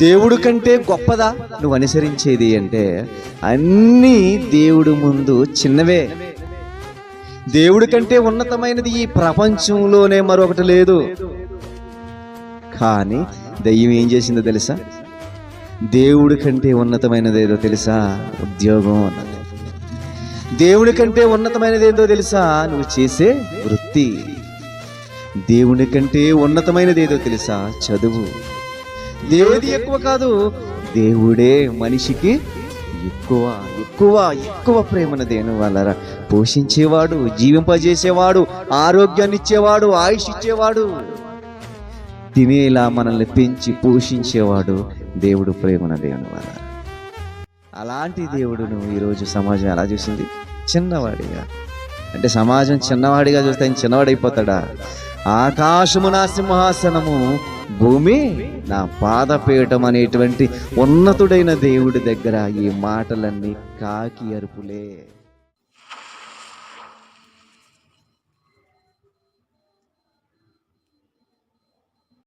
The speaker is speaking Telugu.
దేవుడు కంటే గొప్పదా? నువ్వు అనుసరించేది అంటే అన్నీ దేవుడు ముందు చిన్నవే. దేవుడి కంటే ఉన్నతమైనది ఈ ప్రపంచంలోనే మరొకటి లేదు. కానీ దయ్యం ఏం చేసిందో తెలుసా? దేవుడి కంటే ఉన్నతమైనది ఏదో తెలుసా? ఉద్యోగం అన్నది. దేవుడి కంటే ఉన్నతమైనది ఏదో తెలుసా? నువ్వు చేసే వృత్తి. దేవుని కంటే ఉన్నతమైనది ఏదో తెలుసా? చదువు. దేవుడి ఎక్కువ కాదు దేవుడే మనిషికి ఎక్కువ ఎక్కువ ఎక్కువ ప్రేమను దేని వాళ్ళరా పోషించేవాడు జీవింపజేసేవాడు ఆరోగ్యాన్ని ఇచ్చేవాడు ఆయుష్ ఇచ్చేవాడు. తినేలా మనల్ని పెంచి పోషించేవాడు దేవుడు ప్రేమన దేవుని వాళ్ళ అలాంటి దేవుడును ఈరోజు సమాజం ఎలా చూసింది? చిన్నవాడిగా. అంటే సమాజం చిన్నవాడిగా చూస్తే ఆయన చిన్నవాడైపోతాడా? ఆకాశము నా సింహాసనము భూమి నా పాదపీఠం అనేటువంటి ఉన్నతుడైన దేవుడి దగ్గర ఈ మాటలన్నీ కాకి అరుపులే.